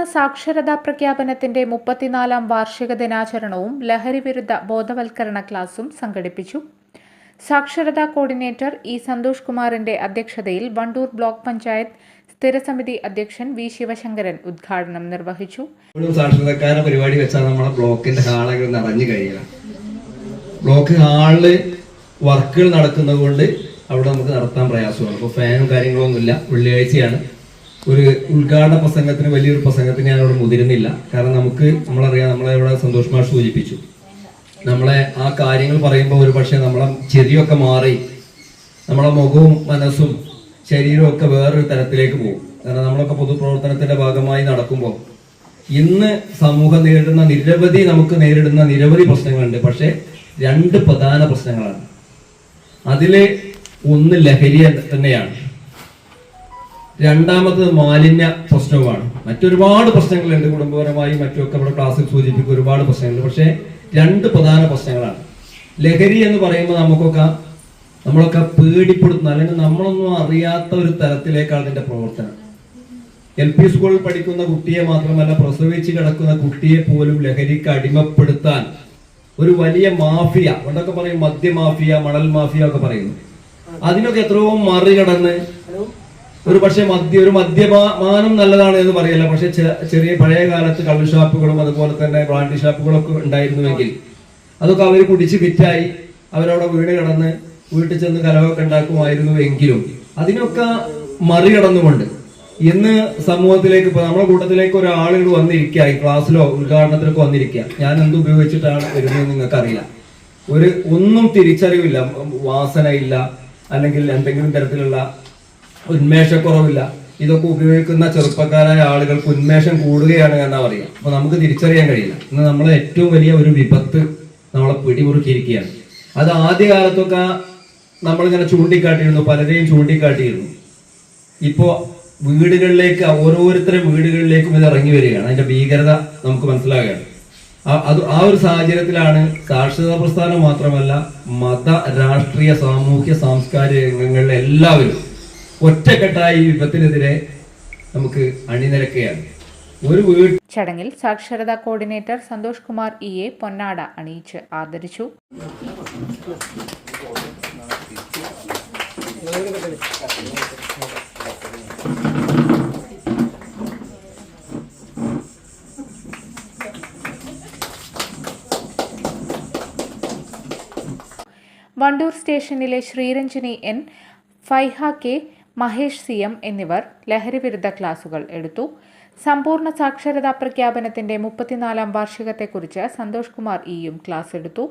സമ്പൂർണ സാക്ഷരതാ പ്രഖ്യാപനത്തിന്റെ മുപ്പത്തിനാലാം വാർഷിക ദിനാചരണവും ലഹരി വിരുദ്ധ ബോധവൽക്കരണ ക്ലാസും സംഘടിപ്പിച്ചു. സാക്ഷരതാ കോർഡിനേറ്റർ ഇ സന്തോഷ് കുമാറിന്റെ അധ്യക്ഷതയിൽ വണ്ടൂർ ബ്ലോക്ക് പഞ്ചായത്ത് സ്ഥിരസമിതി അധ്യക്ഷൻ വി ശിവശങ്കരൻ ഉദ്ഘാടനം നിർവഹിച്ചു. സാക്ഷരതക്കാരുടെ പരിപാടി വെച്ചാൽ നമ്മളെ ബ്ലോക്കിന്റെ ഹാളുകൾ നിറഞ്ഞു കഴിയണം ബ്ലോക്ക് ഹാളിൽ വർക്കുകൾ നടക്കുന്നതുകൊണ്ട് അവിടെ നമുക്ക് നടത്താൻ പ്രയാസമാണ്. അപ്പോൾ ഫാനും കാര്യങ്ങളൊന്നുമില്ല. വെള്ളിയാഴ്ചയാണ്. ഒരു ഉദ്ഘാടന പ്രസംഗത്തിന് വലിയൊരു പ്രസംഗത്തിന് ഞാൻ അവിടെ മുതിരുന്നില്ല. കാരണം നമുക്ക് നമ്മളറിയാം നമ്മളെ ഇവിടെ സന്തോഷ് മാഷ് സൂചിപ്പിച്ചു. നമ്മളെ ആ കാര്യങ്ങൾ പറയുമ്പോൾ ഒരു പക്ഷേ നമ്മളെ ചെറിയൊക്കെ മാറി നമ്മളെ മുഖവും മനസ്സും ശരീരമൊക്കെ വേറൊരു തരത്തിലേക്ക് പോകും. കാരണം നമ്മളൊക്കെ പൊതുപ്രവർത്തനത്തിന്റെ ഭാഗമായി നടക്കുമ്പോൾ ഇന്ന് സമൂഹം നേരിടുന്ന നിരവധി നമുക്ക് നേരിടുന്ന നിരവധി പ്രശ്നങ്ങളുണ്ട്. പക്ഷേ രണ്ട് പ്രധാന പ്രശ്നങ്ങളാണ്. അതിലെ ഒന്ന് ലഹരി തന്നെയാണ്. രണ്ടാമത് മാലിന്യ പ്രശ്നവുമാണ്. മറ്റൊരുപാട് പ്രശ്നങ്ങളുണ്ട് കുടുംബപരമായി മറ്റുമൊക്കെ നമ്മുടെ ക്ലാസ്സിൽ സൂചിപ്പിക്കുന്ന ഒരുപാട് പ്രശ്നങ്ങളുണ്ട്. പക്ഷേ രണ്ട് പ്രധാന പ്രശ്നങ്ങളാണ്. ലഹരി എന്ന് പറയുമ്പോൾ നമുക്കൊക്കെ നമ്മളൊക്കെ പേടിപ്പെടുത്തുന്ന അല്ലെങ്കിൽ നമ്മളൊന്നും അറിയാത്ത ഒരു തരത്തിലേക്കാണ് ഇതിന്റെ പ്രവർത്തനം. എൽ പി സ്കൂളിൽ പഠിക്കുന്ന കുട്ടിയെ മാത്രമല്ല പ്രസവിച്ച് കിടക്കുന്ന കുട്ടിയെ പോലും ലഹരിക്ക് അടിമപ്പെടുത്താൻ ഒരു വലിയ മാഫിയ പണ്ടൊക്കെ പറയും മദ്യ മാഫിയ മണൽ മാഫിയ ഒക്കെ പറയുന്നു. അതിനൊക്കെ എത്രയോ മറികടന്ന് ഒരു പക്ഷേ മദ്യ ഒരു മദ്യപാനം നല്ലതാണ് എന്ന് പറയല്ല. പക്ഷെ ചെറിയ പഴയ കാലത്ത് കള്ളു ഷാപ്പുകളും അതുപോലെ തന്നെ ബ്രാൻഡി ഷാപ്പുകളൊക്കെ ഉണ്ടായിരുന്നുവെങ്കിൽ അതൊക്കെ അവർ കുടിച്ച് വിറ്റായി അവരവിടെ വീട് കിടന്ന് വീട്ടിൽ ചെന്ന് കലവൊക്കെ ഉണ്ടാക്കുമായിരുന്നു എങ്കിലും അതിനൊക്കെ മറികടന്നുകൊണ്ട് ഇന്ന് സമൂഹത്തിലേക്ക് ഇപ്പൊ നമ്മുടെ കൂട്ടത്തിലേക്ക് ഒരാളുകൾ വന്നിരിക്കുക ഈ ക്ലാസ്സിലോ ഉദ്ഘാടനത്തിലൊക്കെ വന്നിരിക്കുക. ഞാൻ എന്ത് ഉപയോഗിച്ചിട്ടാണ് വരുന്നത് നിങ്ങൾക്ക് അറിയില്ല ഒരു ഒന്നും തിരിച്ചറിവില്ല വാസനയില്ല അല്ലെങ്കിൽ എന്തെങ്കിലും തരത്തിലുള്ള ഉന്മേഷക്കുറവില്ല ഇതൊക്കെ ഉപയോഗിക്കുന്ന ചെറുപ്പക്കാരായ ആളുകൾക്ക് ഉന്മേഷം കൂടുകയാണ് എന്നാ പറയുക. അപ്പൊ നമുക്ക് തിരിച്ചറിയാൻ കഴിയില്ല. ഇന്ന് നമ്മളെ ഏറ്റവും വലിയ ഒരു വിപത്ത് നമ്മളെ പിടിമുറുക്കിയിരിക്കുകയാണ്. അത് ആദ്യകാലത്തൊക്കെ നമ്മളിങ്ങനെ ചൂണ്ടിക്കാട്ടിയിരുന്നു പലരെയും ചൂണ്ടിക്കാട്ടിയിരുന്നു. ഇപ്പോ വീടുകളിലേക്ക് ഓരോരുത്തരുടെ വീടുകളിലേക്കും ഇത് ഇറങ്ങി വരികയാണ്. അതിന്റെ ഭീകരത നമുക്ക് മനസ്സിലാകുകയാണ്. അത് ആ ഒരു സാഹചര്യത്തിലാണ് സാക്ഷരതാ പ്രസ്ഥാനം മാത്രമല്ല മത രാഷ്ട്രീയ സാമൂഹ്യ സാംസ്കാരിക രംഗങ്ങളിലെ എല്ലാവരും ഒറ്റക്കെട്ടായി വിപത്തിനെതിരെ നമുക്ക് അണിനിരക്കുകയാണ്. ഒരു വീട് ചടങ്ങിൽ സാക്ഷരതാ coordinator Santhosh Kumar E A പൊന്നാട അണിയിച്ച് ആദരിച്ചു. വണ്ടൂർ സ്റ്റേഷനിലെ Sreeranjini N Faiha K Mahesh C M എന്നിവർ ലഹരിവിരുദ്ധ ക്ലാസുകൾ എടുത്തു. സമ്പൂർണ സാക്ഷരതാ പ്രഖ്യാപനത്തിന്റെ മുപ്പത്തിനാലാം വാർഷികത്തെക്കുറിച്ച് സന്തോഷ് കുമാർ ഇയും ക്ലാസ് എടുത്തു.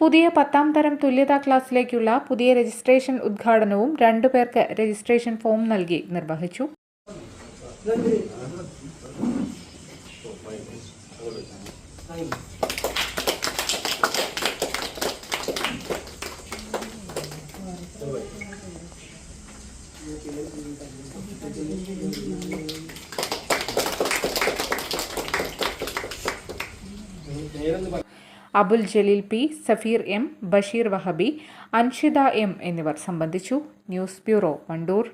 പുതിയ പത്താം തരം തുല്യതാ ക്ലാസ്സിലേക്കുള്ള പുതിയ രജിസ്ട്രേഷൻ ഉദ്ഘാടനവും രണ്ടുപേർക്ക് രജിസ്ട്രേഷൻ ഫോം നൽകി നിർവഹിച്ചു. Abul Jaleel P Safeer M Basheer Wahabi Anshitha M എന്നിവർ സംബന്ധിച്ചു. News bureau Wandoor.